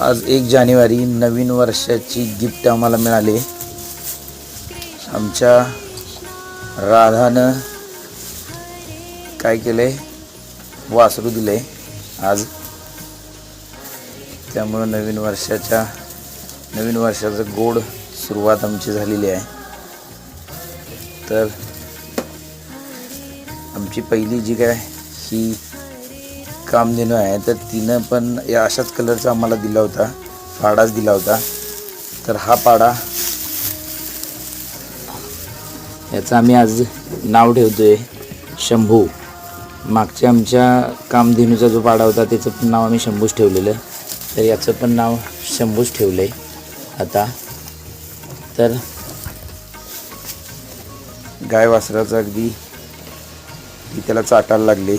आज एक जानेवारी नवीन वर्षाची गिफ्ट आम्हाला मिळाली. आमच्या राधानं काय केलं आहे वासरू दिलं आहे आज. त्यामुळं नवीन वर्षाच्या नवीन वर्षाचं गोड सुरुवात आमची झालेली आहे. तर आमची पहिली जी काय ही कामधेनू आहे. तर तिनं पण या अशाच कलरचा आम्हाला दिला होता. पाडाच दिला होता. तर हा पाडा याचं आम्ही आज नाव ठेवतो आहे शंभू. मागच्या आमच्या कामधेनूचा जो पाडा होता त्याचं पण नाव आम्ही शंभूच ठेवलेलं. तर याचं पण नाव शंभूच ठेवलं आहे आता. तर गाय वासराचं अगदी त्याला चाटायला लागली.